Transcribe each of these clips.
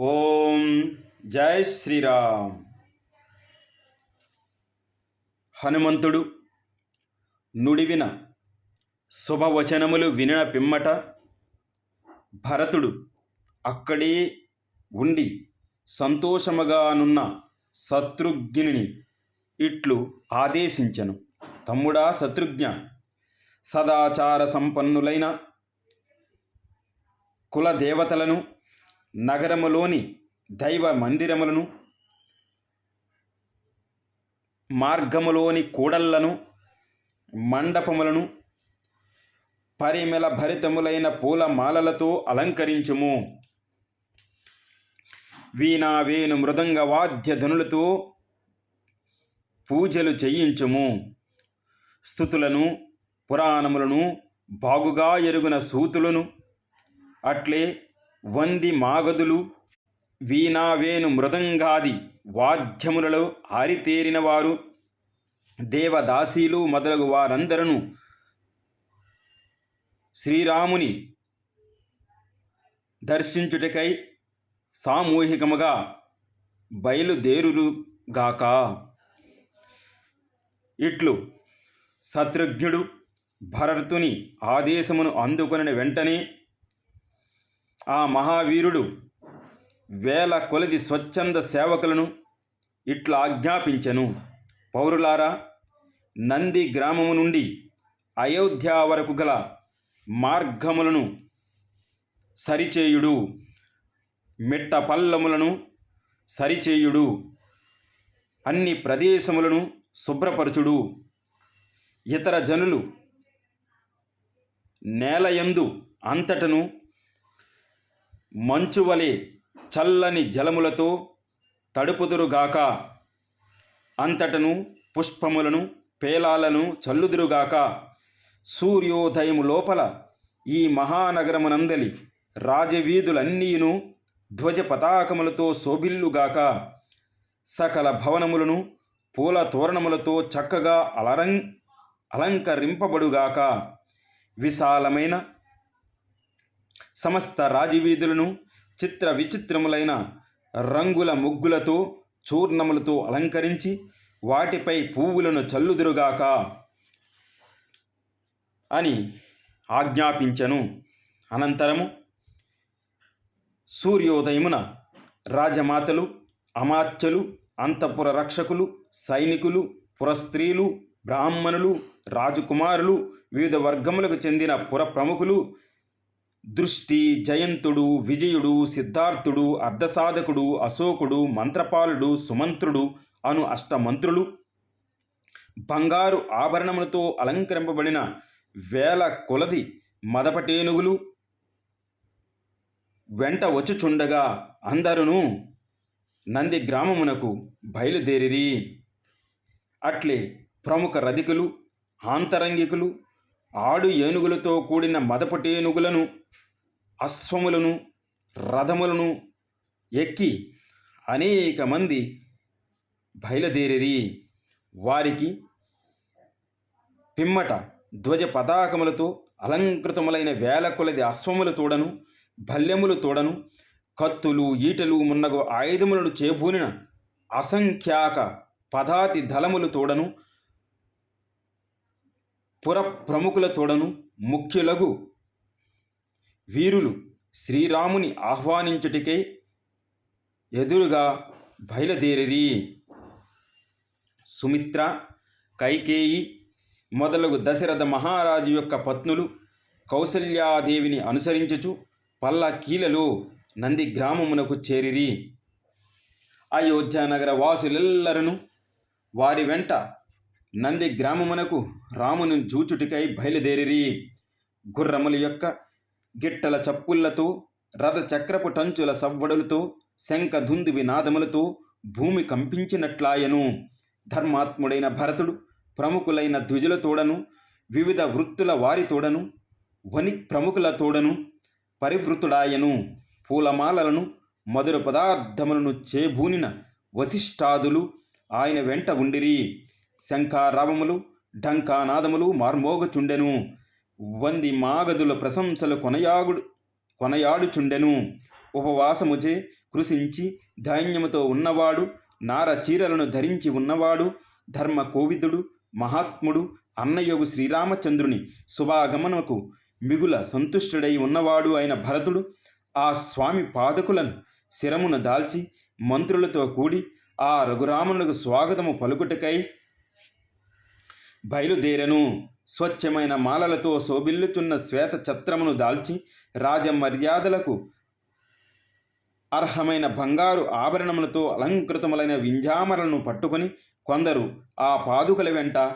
ఓం జై శ్రీరామ్. హనుమంతుడు నుడివిన శుభవచనములు వినిన పిమ్మట భరతుడు అక్కడే ఉండి సంతోషముగానున్న శత్రుఘ్నిని ఇట్లు ఆదేశించెను. తమ్ముడా శత్రుఘ్న సదాచార సంపన్నులైన కులదేవతలను నగరములోని దైవ మందిరములను మార్గములోని కూడళ్ళను మండపములను పరిమళ భరితములైన పూలమాలలతో అలంకరించుము. వీణా వేణు మృదంగ వాద్యధనులతో పూజలు చేయించుము. స్థుతులను పురాణములను బాగుగా ఎరుగున సూతులను అట్లే వంది మాగదులు వీణావేణు మృదంగాది వాద్యములలో ఆరితేరినవారు. దేవదాసీలు మొదలగు వారందరూ శ్రీరాముని దర్శించుటకై సామూహికముగా బయలుదేరుగాక ఇట్లు శత్రుఘ్నుడు భరతుని ఆదేశమును అందుకొనిన వెంటనే ఆ మహావీరుడు వేల కొలది స్వచ్ఛంద సేవకులను ఇట్లా ఆజ్ఞాపించెను. పౌరులారా నంది గ్రామము నుండి అయోధ్య వరకు గల మార్గములను సరిచేయుడు. మెట్ట పల్లములను సరిచేయుడు. అన్ని ప్రదేశములను శుభ్రపరచుడు. ఇతర జనులు నేలయందు అంతటను మంచువలి చల్లని జలములతో తడుపుదురుగాక. అంతటను పుష్పములను పేలాలను చల్లుదురుగాక. సూర్యోదయము లోపల ఈ మహానగరమునందలి రాజవీధులన్నీను ధ్వజ పతాకములతో శోభిల్లుగాక. సకల భవనములను పూల తోరణములతో చక్కగా అలరం అలంకరింపబడుగాక. విశాలమైన సమస్త రాజవీధులను చిత్ర విచిత్రములైన రంగుల ముగ్గులతో చూర్ణములతో అలంకరించి వాటిపై పువ్వులను చల్లుదురుగాక అని ఆజ్ఞాపించను. అనంతరము సూర్యోదయమున రాజమాతలు అమాత్యలు అంతఃపుర రక్షకులు సైనికులు పురస్త్రీలు బ్రాహ్మణులు రాజకుమారులు వివిధ వర్గములకు చెందిన పుర ప్రముఖులు దృష్టి జయంతుడు విజయుడు సిద్ధార్థుడు అర్ధసాధకుడు అశోకుడు మంత్రపాలుడు సుమంత్రుడు అను అష్టమంత్రులు. బంగారు ఆభరణములతో అలంకరింపబడిన వేల కొలది మదపటేనుగులు. వెంట వచ్చుచుండగా అందరును నంది గ్రామమునకు బయలుదేరిరి. అట్లే ప్రముఖ రధికులు ఆంతరంగికులు ఆడు ఏనుగులతో కూడిన మదపటేనుగులను అశ్వములను రథములను ఎక్కి అనేక మంది బయలుదేరి వారికి పిమ్మట ధ్వజ పతాకములతో అలంకృతములైన వేల కొలది అశ్వములు తోడను భల్యములు తోడను కత్తులు ఈటలు మున్నగు ఆయుధములను చేబూనిన అసంఖ్యాక పదాతి దళములు తోడను పుర ప్రముఖుల తోడను ముఖ్యులగు వీరులు శ్రీరాముని ఆహ్వానించుటికై ఎదురుగా బయలుదేరిరి. సుమిత్ర కైకేయి మొదలగు దశరథ మహారాజు యొక్క పత్నులు కౌసల్యాదేవిని అనుసరించుచు పల్లకీలలో నంది గ్రామమునకు చేరిరి. అయోధ్య నగర వాసులెల్లరను వారి వెంట నంది గ్రామమునకు రామును జూచుటికై బయలుదేరిరి. గుర్రముల యొక్క గిట్టల చప్పుళ్ళతో రథ చక్రపు టంచుల సవ్వడులతో శంఖ ధుందువి నాదములతో భూమి కంపించినట్లాయను. ధర్మాత్ముడైన భరతుడు ప్రముఖులైన ద్విజులతోడను వివిధ వృత్తుల వారి తోడను వని ప్రముఖుల తోడను పరివృతుడాయను. పూలమాలలను మధుర పదార్థములను చేబూనిన వశిష్ఠాదులు ఆయన వెంట ఉండిరి. శంఖారావములు ఢంకానాదములు మార్మోగచుండెను. వంది మాగదుల ప్రశంసలు కొనయాగుడు కొనయాడుచుండెను. ఉపవాసముచే కృషించి ధాన్యముతో ఉన్నవాడు నార చీరలను ధరించి ఉన్నవాడు ధర్మ కోవిదుడు మహాత్ముడు అన్నయ్యగు శ్రీరామచంద్రుని శుభాగమనకు మిగుల సంతుష్టుడై ఉన్నవాడు అయిన భరతుడు ఆ స్వామి పాదకులను శిరమున దాల్చి మంత్రులతో కూడి ఆ రఘురామునకు స్వాగతము పలుకుటకై బయలుదేరెను. స్వచ్ఛమైన మాలలతో శోభిల్లుతున్న శ్వేత ఛత్రమును దాల్చి రాజమర్యాదలకు అర్హమైన బంగారు ఆభరణములతో అలంకృతములైన వింజామరలను పట్టుకొని కొందరు ఆ పాదుకల వెంట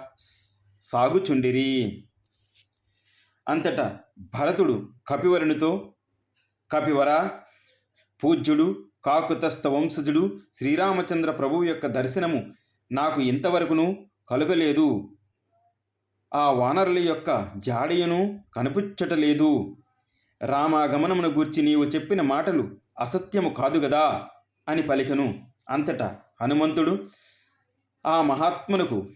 సాగుచుండిరి. అంతటా భరతుడు కపివరునితో కపివర పూజ్యుడు కాకుతస్థ వంశజుడు శ్రీరామచంద్ర ప్రభువు యొక్క దర్శనము నాకు ఇంతవరకును కలుగలేదు. ఆ వానరుల యొక్క జాడియను కనిపించటలేదు రామాగమనమును గూర్చి నీవు చెప్పిన మాటలు అసత్యము కాదు గదా అని పలికను. అంతటా హనుమంతుడు ఆ మహాత్మునకు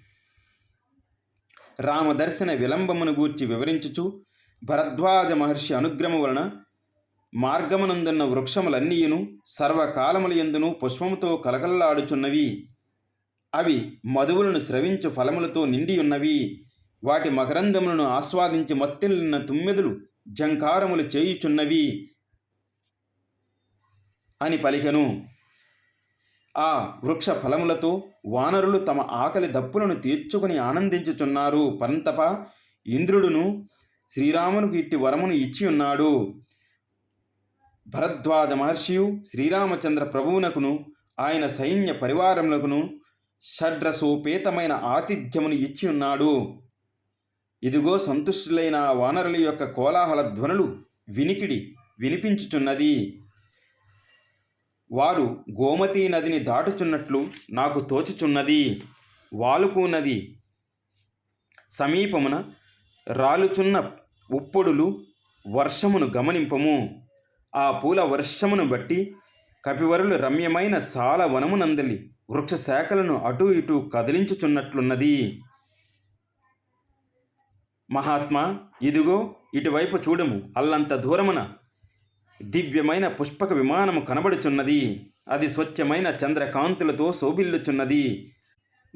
రామదర్శన విలంబమును గూర్చి వివరించుచు భరద్వాజ మహర్షి అనుగ్రహము వలన మార్గమునందున్న వృక్షములన్నీయును సర్వకాలముల ఎందును పుష్పముతో కలగల్లాడుచున్నవి అవి మధువులను స్రవించు ఫలములతో నిండియున్నవి. వాటి మకరందములను ఆస్వాదించి మత్తిల్లిన తుమ్మెదులు జంకారములు చేయుచున్నవి అని పలికెను. ఆ వృక్ష ఫలములతో వానరులు తమ ఆకలి దప్పులను తీర్చుకుని ఆనందించుచున్నారు. పరంతప ఇంద్రుడును శ్రీరామునికి ఇట్టి వరమును ఇచ్చి ఉన్నాడు భరద్వాజ మహర్షియు శ్రీరామచంద్ర ప్రభువునకును ఆయన సైన్య పరివారములకును షడ్రసోపేతమైన ఆతిథ్యమును ఇచ్చి ఉన్నాడు ఇదిగో సంతుష్టులైన వానరుల యొక్క కోలాహల ధ్వనులు వినికిడి వినిపించుచున్నది. వారు గోమతీ నదిని దాటుచున్నట్లు నాకు తోచుచున్నది. వాలుకు నది సమీపమున రాలుచున్న ఉప్పొడులు వర్షమును గమనింపము. ఆ పూల వర్షమును బట్టి కపివరులు రమ్యమైన సాల వనమునందలి వృక్ష శాఖలను అటూ ఇటూ కదిలించుచున్నట్లున్నది. మహాత్మా ఇదిగో ఇటువైపు చూడము అల్లంత దూరమున. దివ్యమైన పుష్పక విమానము కనబడుచున్నది అది స్వచ్ఛమైన చంద్రకాంతులతో శోభిల్లుచున్నది.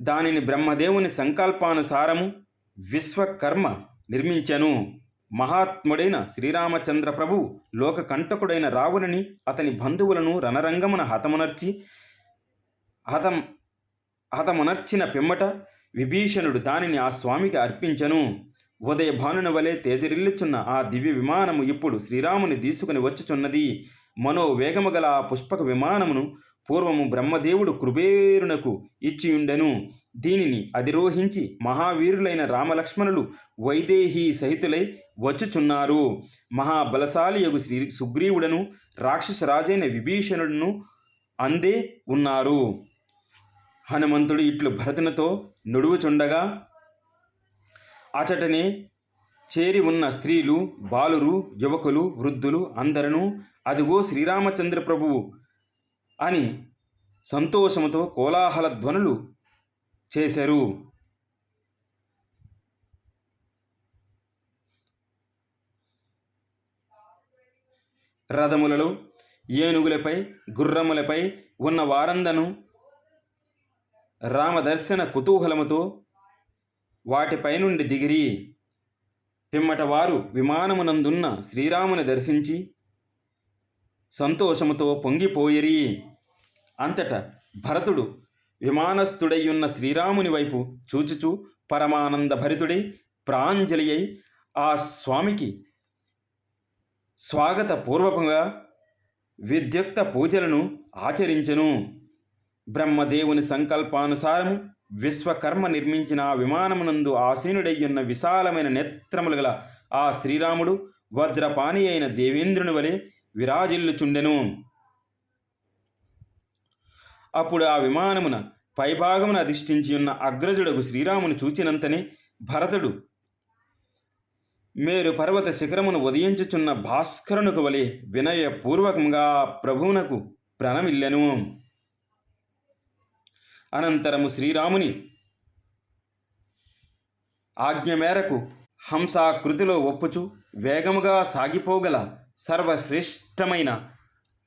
దానిని బ్రహ్మదేవుని సంకల్పానుసారము విశ్వకర్మ నిర్మించెను. మహాత్ముడైన శ్రీరామచంద్ర ప్రభు లోకకంటకుడైన రావణుని అతని బంధువులను రణరంగమున హతమునర్చి హతం హతమునర్చిన పిమ్మట విభీషణుడు దానిని ఆ స్వామికి అర్పించెను. ఉదయభానున వలె తేజరిల్లుచున్న ఆ దివ్య విమానము ఇప్పుడు శ్రీరాముని తీసుకుని వచ్చుచున్నది. మనో వేగము గల ఆ పుష్పక విమానమును పూర్వము బ్రహ్మదేవుడు కృబేరునకు ఇచ్చియుండెను. దీనిని అధిరోహించి మహావీరులైన రామలక్ష్మణులు వైదేహీ సహితులై వచ్చుచున్నారు. మహాబలశాలియగు శ్రీ సుగ్రీవుడను రాక్షసరాజైన విభీషణుడును అందే ఉన్నారు. హనుమంతుడు ఇట్లు భరతునితో నుడువుచుండగా అచటనే చేరి ఉన్న స్త్రీలు బాలురు యువకులు వృద్ధులు అందరూ అదిగో శ్రీరామచంద్ర ప్రభువు అని సంతోషముతో కోలాహల ధ్వనులు చేశారు. రథములలో ఏనుగులపై గుర్రములపై ఉన్న వారందను రామదర్శన కుతూహలముతో వాటిపై నుండి దిగిరి. పిమ్మట వారు విమానమునందున్న శ్రీరాముని దర్శించి సంతోషముతో పొంగిపోయిరి. అంతటా భరతుడు విమానస్థుడయ్యున్న శ్రీరాముని వైపు చూచుచూ పరమానంద భరితుడై ప్రాంజలి అయి ఆ స్వామికి స్వాగతపూర్వకంగా విద్యుక్త పూజలను ఆచరించెను. బ్రహ్మదేవుని సంకల్పానుసారము విశ్వకర్మ నిర్మించిన ఆ విమానమునందు ఆసీనుడయ్యున్న విశాలమైన నేత్రములు గల ఆ శ్రీరాముడు వజ్రపాణి అయిన దేవేంద్రుని వలె విరాజిల్లుచుండెను. అప్పుడు ఆ విమానమున పైభాగమున అధిష్ఠించి ఉన్న అగ్రజుడకు శ్రీరామును చూచినంతనే భరతుడు మేరు పర్వత శిఖరమును ఉదయించుచున్న భాస్కరునకు వలె వినయపూర్వకంగా ప్రభువునకు ప్రణమిల్లెను. అనంతరము శ్రీరాముని ఆజ్ఞ మేరకు హంసాకృతిలో ఒప్పుచు వేగముగా సాగిపోగల సర్వశ్రేష్టమైన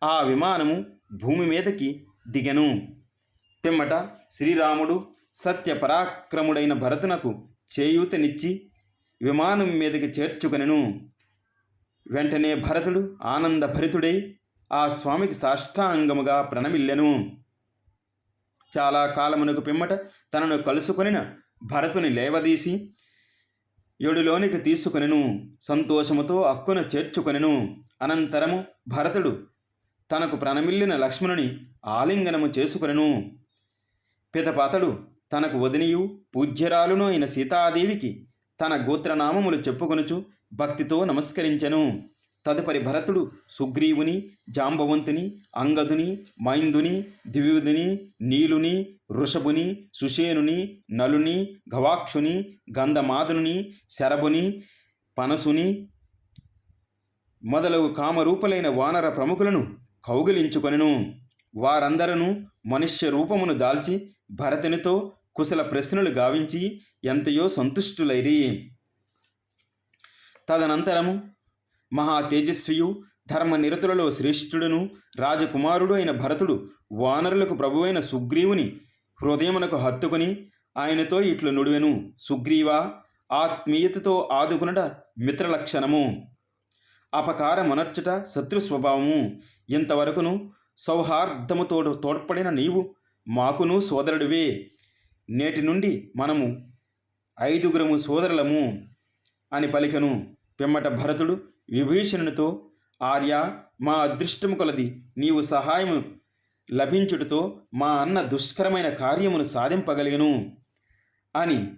ఆ విమానము భూమి మీదకి దిగెను. పిమ్మట శ్రీరాముడు సత్య పరాక్రముడైన భరతునకు చేయూతనిచ్చి విమానం మీదకి చేర్చుకొనెను. వెంటనే భరతుడు ఆనందభరితుడై ఆ స్వామికి సాష్టాంగముగా ప్రణమిల్లెను. చాలా కాలమునకు పిమ్మట తనను కలుసుకొనిన భరతుని లేవదీసి ఎడులోనికి తీసుకొనెను సంతోషముతో అక్కున చేర్చుకొనెను. అనంతరము భరతుడు తనకు ప్రణమిల్లిన లక్ష్మణుని ఆలింగనము చేసుకొనెను. పితపాతడు తనకు వదినియు పూజ్యరాలును అయిన సీతాదేవికి తన గోత్రనామములు చెప్పుకొనుచు భక్తితో నమస్కరించెను. తదుపరి భరతుడు సుగ్రీవుని జాంబవంతుని అంగదుని మైందుని దివ్యుదిని నీలుని వృషభుని సుషేనుని నలుని గవాక్షుని గంధమాదుని శరభుని పనసుని మొదలగు కామరూపులైన వానర ప్రముఖులను కౌగిలించుకొనెను. వారందరను మనుష్య రూపమును దాల్చి భరతునితో కుశల ప్రశ్నలు గావించి ఎంతయో సంతుష్టులైరి. తదనంతరము మహా తేజస్వియు ధర్మనిరతులలో శ్రేష్ఠుడును రాజకుమారుడు అయిన భరతుడు వానరులకు ప్రభువైన సుగ్రీవుని హృదయమునకు హత్తుకుని ఆయనతో ఇట్లు నుడివెను. సుగ్రీవా ఆత్మీయతతో ఆదుకునట మిత్రలక్షణము. అపకారమునర్చుట శత్రు స్వభావము. ఇంతవరకును సౌహార్దముతో తోడ్పడిన నీవు మాకును సోదరుడివే. నేటి నుండి మనము ఐదుగురము సోదరులము అని పలికెను. పిమ్మట భరతుడు విభీషణునితో ఆర్య మా అదృష్టము కొలది నీవు సహాయము లభించుటతో మా అన్న దుష్కరమైన కార్యమును సాధింపగలిగను అని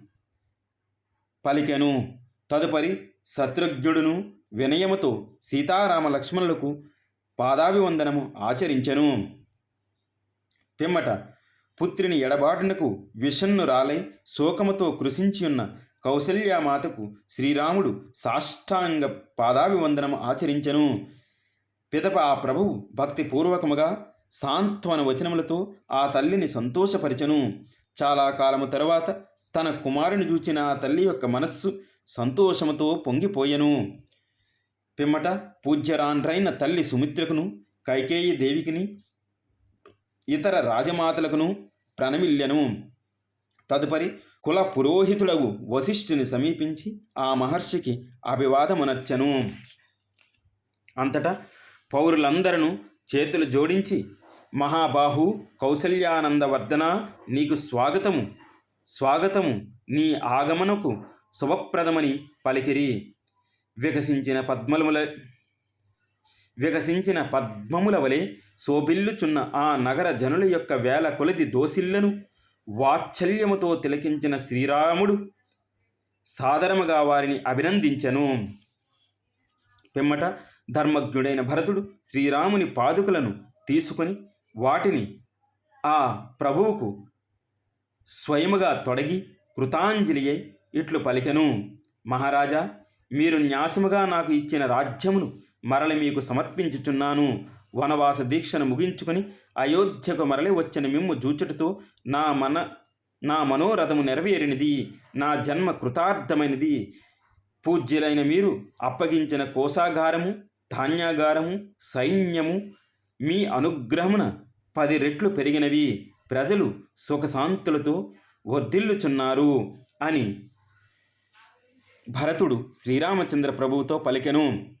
పలికెను. తదుపరి శత్రుఘ్నుడును వినయముతో సీతారామ లక్ష్మణులకు పాదాభివందనము ఆచరించెను. పిమ్మట పుత్రిని ఎడబాటునకు విషన్ను రాలై శోకముతో కృషించి ఉన్న కౌసల్యామాతకు శ్రీరాముడు సాష్టాంగ పాదాభివందనం ఆచరించెను. పిదప ఆ ప్రభువు భక్తిపూర్వకముగా సాంత్వన వచనములతో ఆ తల్లిని సంతోషపరిచెను. చాలా కాలము తరువాత తన కుమారుని చూచిన ఆ తల్లి యొక్క మనస్సు సంతోషముతో పొంగిపోయెను. పిమ్మట పూజ్యరాన్రైన తల్లి సుమిత్రకును కైకేయి దేవికిని ఇతర రాజమాతలకును ప్రణమిల్లెను. తదుపరి కుల పురోహితుడవు వశిష్ఠుని సమీపించి ఆ మహర్షికి అభివాదమునర్చను. అంతటా పౌరులందరూ చేతులు జోడించి మహాబాహు కౌసల్యానందవర్ధన నీకు స్వాగతము. స్వాగతము నీ ఆగమనకు శుభప్రదమని పలికిరి. వికసించిన పద్మముల వికసించిన పద్మముల వలె శోభిల్లుచున్న ఆ నగర జనుల యొక్క వేల కొలది దోసిళ్ళను వాత్సల్యముతో తిలకించిన శ్రీరాముడు సాదరముగా వారిని అభినందించెను. పిమ్మట ధర్మజ్ఞుడైన భరతుడు శ్రీరాముని పాదుకలను తీసుకొని వాటిని ఆ ప్రభువుకు స్వయముగా తొడగి కృతాంజలి అయి ఇట్లు పలికెను. మహారాజా మీరు న్యాసముగా నాకు ఇచ్చిన రాజ్యమును మరల మీకు సమర్పించుచున్నాను. వనవాస దీక్షను ముగించుకొని అయోధ్యకు మరలి వచ్చిన మిమ్ము జూచుటతో నా మన నా మనోరథము నెరవేరినది నా జన్మ కృతార్థమైనది. పూజ్యులైన మీరు అప్పగించిన కోసాగారము ధాన్యాగారము సైన్యము మీ అనుగ్రహమున పది రెట్లు పెరిగినవి. ప్రజలు సుఖశాంతులతో వర్ధిల్లుచున్నారు అని భరతుడు శ్రీరామచంద్ర ప్రభువుతో పలికెను.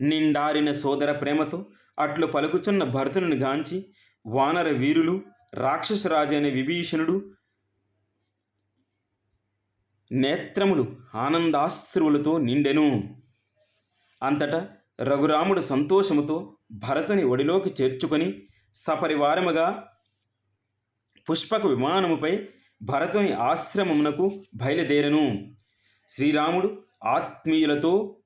నిండారిన సోదర ప్రేమతో అట్లు పలుకుచున్న భరతుని గాంచి వానర వీరులు రాక్షసరాజైన విభీషణుడు నేత్రములు ఆనందాశ్రువులతో నిండెను. అంతటా రఘురాముడు సంతోషముతో భరతుని ఒడిలోకి చేర్చుకొని సపరివారముగా పుష్పక విమానముపై భరతుని ఆశ్రమమునకు బయలుదేరను. శ్రీరాముడు ఆత్మీయులతో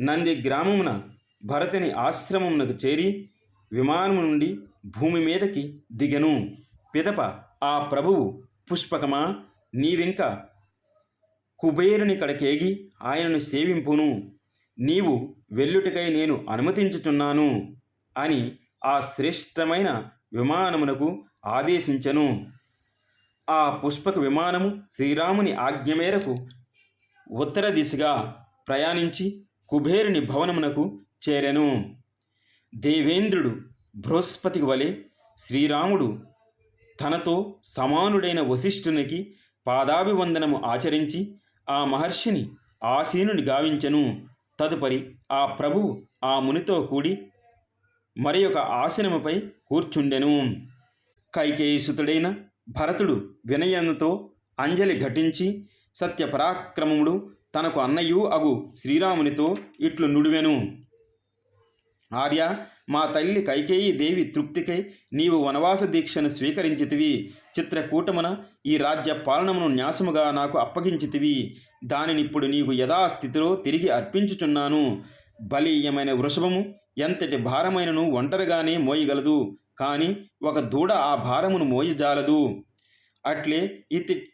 నంది గ్రామమున భరతుని ఆశ్రమమునకు చేరి విమానము నుండి భూమి మీదకి దిగను. పిదప ఆ ప్రభువు పుష్పకమా నీవింక కుబేరుని కడకేగి ఆయనను సేవింపును. నీవు వెల్లుటికై నేను అనుమతించుచున్నాను అని ఆ శ్రేష్టమైన విమానమునకు ఆదేశించెను. ఆ పుష్పక విమానము శ్రీరాముని ఆజ్ఞ మేరకు ఉత్తర దిశగా ప్రయాణించి కుబేరుని భవనమునకు చేరెను. దేవేంద్రుడు బృహస్పతికి వలె శ్రీరాముడు తనతో సమానుడైన వశిష్ఠునికి పాదాభివందనము ఆచరించి ఆ మహర్షిని ఆసీనుని గావించెను. తదుపరి ఆ ప్రభువు ఆ మునితో కూడి మరి ఒక ఆసనముపై కూర్చుండెను. కైకేయసుతుడైన భరతుడు వినయంతో అంజలి ఘటించి సత్యపరాక్రమముడు తనకు అన్నయ్యు అగు శ్రీరామునితో ఇట్లు నుడివెను. ఆర్య మా తల్లి కైకేయి దేవి తృప్తికై నీవు వనవాస దీక్షను స్వీకరించితివి. చిత్రకూటమున ఈ రాజ్య పాలనమును న్యాసముగా నాకు అప్పగించితివి. దానినిప్పుడు నీకు యథాస్థితిలో తిరిగి అర్పించుచున్నాను. బలీయమైన వృషభము ఎంతటి భారమైనను ఒంటరిగానే మోయగలదు. కానీ ఒక దూడ ఆ భారమును మోయజాలదు. అట్లే ఇతి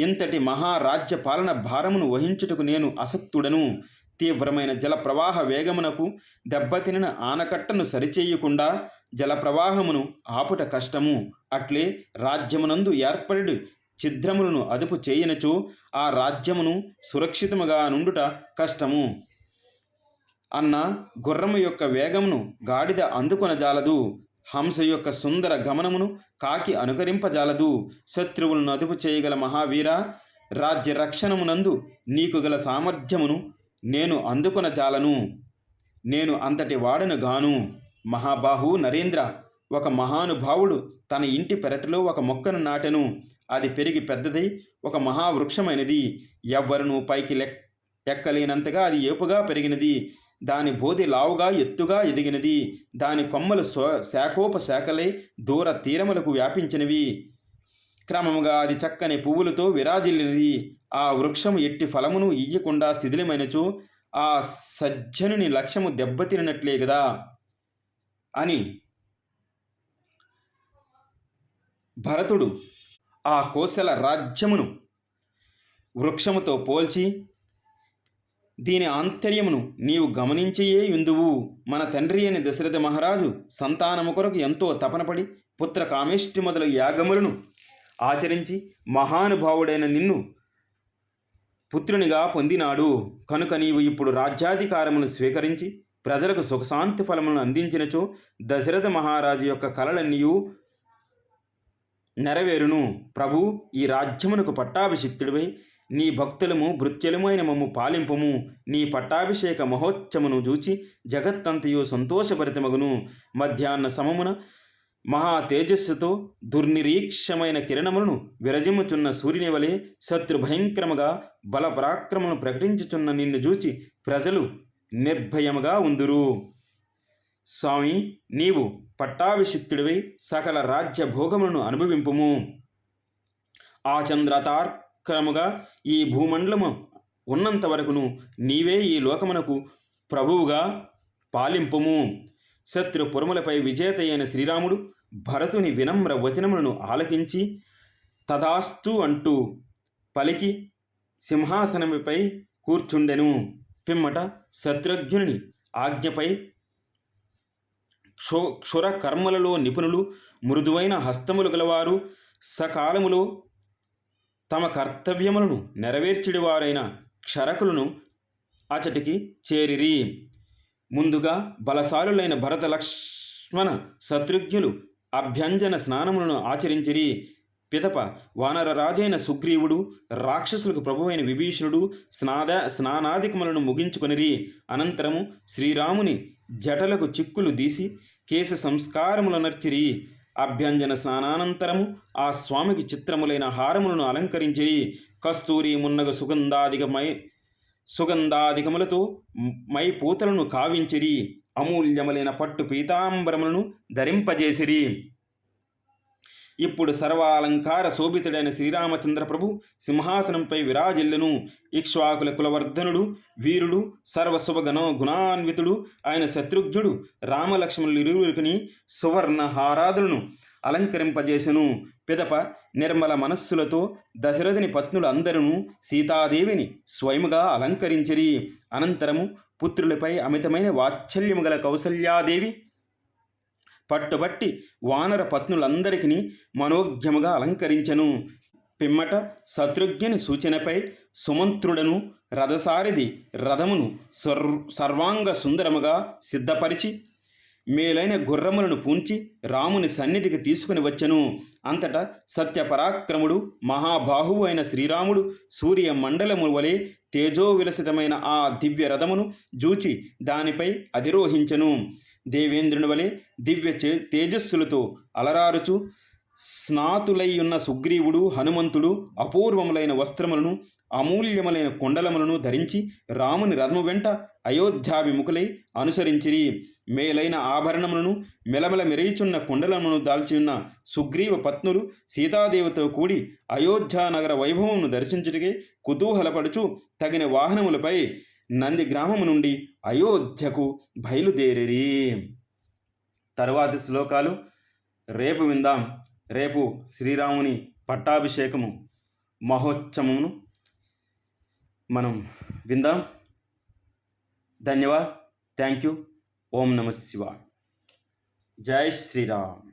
ఇంతటి మహారాజ్య పాలన భారమును వహించుటకు నేను అసక్తుడను. తీవ్రమైన జల ప్రవాహ వేగమునకు దెబ్బతినిన ఆనకట్టను సరిచేయకుండా జల ప్రవాహమును ఆపుట కష్టము. అట్లే రాజ్యమునందు ఏర్పడి ఛిద్రములను అదుపు చేయనచో ఆ రాజ్యమును సురక్షితముగా నుండుట కష్టము. అన్న గుర్రము యొక్క వేగమును గాడిద అందుకొనజాలదు. హంస యొక్క సుందర గమనమును కాకి అనుకరింపజాలదు. శత్రువులను అదుపు చేయగల మహావీర రాజ్య రక్షణమునందు నీకు గల సామర్థ్యమును నేను అందుకొనజాలను. నేను అంతటి వాడను గాను. మహాబాహు నరేంద్ర ఒక మహానుభావుడు తన ఇంటి పెరటిలో ఒక మొక్కను నాటెను. అది పెరిగి పెద్దదై ఒక మహావృక్షమైనది. ఎవ్వరును పైకి లెక్ ఎక్కలేనంతగా అది ఏపుగా పెరిగినది. దాని బోధి లావుగా ఎత్తుగా ఎదిగినది. దాని కొమ్మలు స్వ శాఖోపశాఖలై దూర తీరములకు వ్యాపించినవి. క్రమముగా అది చక్కని పువ్వులతో విరాజిల్లినది. ఆ వృక్షము ఎట్టి ఫలమును ఇయ్యకుండా శిథిలమైనచు ఆ సజ్జనుని లక్ష్యము దెబ్బతినట్లే కదా అని భరతుడు ఆ కోశల రాజ్యమును వృక్షముతో పోల్చి దీని ఆంతర్యమును నీవు గమనించయే యుందువు. మన తండ్రి అయిన దశరథ మహారాజు సంతానము కొరకు ఎంతో తపనపడి పుత్ర కామేష్టి మొదలు యాగములను ఆచరించి మహానుభావుడైన నిన్ను పుత్రునిగా పొందినాడు. కనుక నీవు ఇప్పుడు రాజ్యాధికారమును స్వీకరించి ప్రజలకు సుఖశాంతి ఫలములను అందించినచో దశరథ మహారాజు యొక్క కలలన్నీయు నెరవేరును. ప్రభు ఈ రాజ్యమునకు పట్టాభిషిక్తుడివై నీ భక్తులము భృత్యులమైన మమ్ము పాలింపుము. నీ పట్టాభిషేక మహోత్సవమును చూచి జగత్తంతయు సంతోషభరితమగును. మధ్యాహ్న సమమున మహా తేజస్సుతో దుర్నిరీక్షమైన కిరణములను విరజిమ్ముచున్న సూర్యుని వలె శత్రుభయంకరముగా బల పరాక్రమను ప్రకటించుచున్న నిన్ను చూచి ప్రజలు నిర్భయముగా ఉందురు. స్వామి నీవు పట్టాభిషిక్తుడివై సకల రాజ్య భోగములను అనుభవింపుము. ఆ క్రముగా ఈ భూమండలము ఉన్నంత వరకును నీవే ఈ లోకమునకు ప్రభువుగా పాలింపుము. శత్రు పురములపై విజేత అయిన శ్రీరాముడు భరతుని వినమ్ర వచనములను ఆలకించి తదాస్తు అంటూ పలికి సింహాసనముపై కూర్చుండెను. పిమ్మట శత్రుఘ్నుని ఆజ్ఞపై క్షో క్షుర కర్మలలో నిపుణులు మృదువైన హస్తములు గలవారు సకాలములో తమ కర్తవ్యములను నెరవేర్చిడివారైన క్షరకులను అచటికి చేరిరి. ముందుగా బలశాలులైన భరత లక్ష్మణ శత్రుఘ్నులు అభ్యంజన స్నానములను ఆచరించిరి. పిదప వానరరాజైన సుగ్రీవుడు రాక్షసులకు ప్రభువైన విభీషణుడు స్నాద స్నానాధికములను ముగించుకొనిరి. అనంతరము శ్రీరాముని జటలకు చిక్కులు తీసి కేశ సంస్కారములు నర్చిరి. అభ్యంజన స్నానానంతరము ఆ స్వామికి చిత్రములైన హారములను అలంకరించిరి కస్తూరి మున్నగ సుగంధాధికమై సుగంధాధికములతో మై పూతలను కావించిరి అమూల్యములైన పట్టు పీతాంబరములను ధరింపజేసిరి. ఇప్పుడు సర్వాలంకార శోభితుడైన శ్రీరామచంద్ర ప్రభు సింహాసనంపై విరాజిల్లును. ఇక్ష్వాకుల కులవర్ధనుడు వీరుడు సర్వశుభగణ గుణాన్వితుడు ఆయన శత్రుఘ్నుడు రామలక్ష్మణులు ఇరువురికిని సువర్ణ హారాదులను అలంకరింపజేసెను. పిదప నిర్మల మనస్సులతో దశరథుని పత్నులు అందరూ సీతాదేవిని స్వయముగా అలంకరించిరి. అనంతరము పుత్రులపై అమితమైన వాత్సల్యము గల కౌసల్యాదేవి పట్టుబట్టి వానర పత్నులందరికీ మనోజ్ఞముగా అలంకరించెను. పిమ్మట శత్రుఘ్ని సూచనపై సుమంత్రుడను రథసారిది రథమును సర్ సర్వాంగ సుందరముగా సిద్ధపరిచి మేలైన గుర్రములను పూంచి రాముని సన్నిధికి తీసుకుని వచ్చెను. అంతటా సత్యపరాక్రముడు మహాబాహువు అయిన శ్రీరాముడు సూర్య మండలము వలె తేజోవిలసితమైన ఆ దివ్య రథమును జూచి దానిపై అధిరోహించెను. దేవేంద్రుని వలె దివ్య తేజస్సులతో అలరారుచు స్నాతులై ఉన్న సుగ్రీవుడు హనుమంతుడు అపూర్వములైన వస్త్రములను అమూల్యములైన కొండలములను ధరించి రాముని రథము వెంట అయోధ్యాభిముఖులై అనుసరించిరి. మేలైన ఆభరణములను మెలమెల మెరయిచున్న కొండలమును దాల్చియున్న సుగ్రీవ పత్నులు సీతాదేవితో కూడి అయోధ్యానగర వైభవమును దర్శించుటకే కుతూహలపడుచు తగిన వాహనములపై నంది గ్రామము నుండి అయోధ్యకు బయలుదేరి తరువాతి శ్లోకాలు రేపు విందాం. రేపు శ్రీరాముని పట్టాభిషేకము మహోత్సవమును మనం విందాం. ధన్యవాద్. Thank you. ఓం నమ శివాయ. జై శ్రీరామ్.